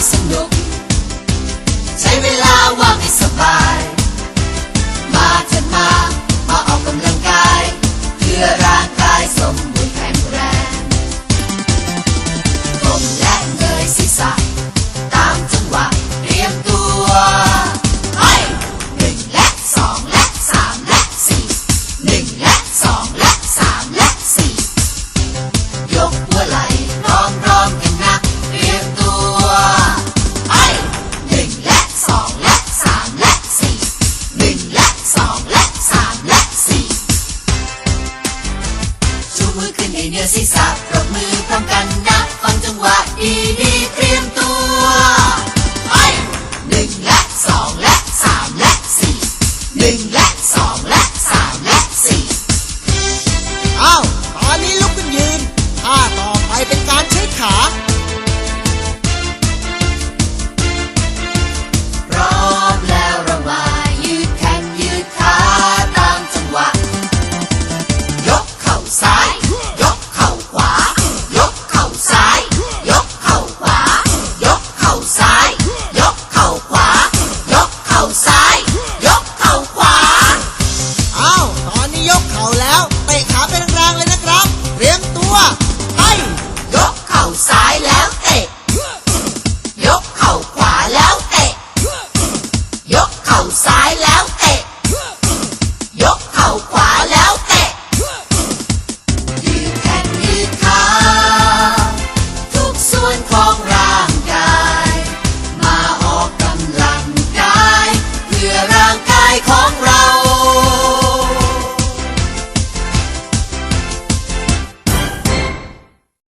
diciendo ศีรษะปรบมือพร้อมกันนะ ฟังจังหวะดีดีเตรียมตัวไปหนึ่งและสองและสามและสี่หนึ่งและสอง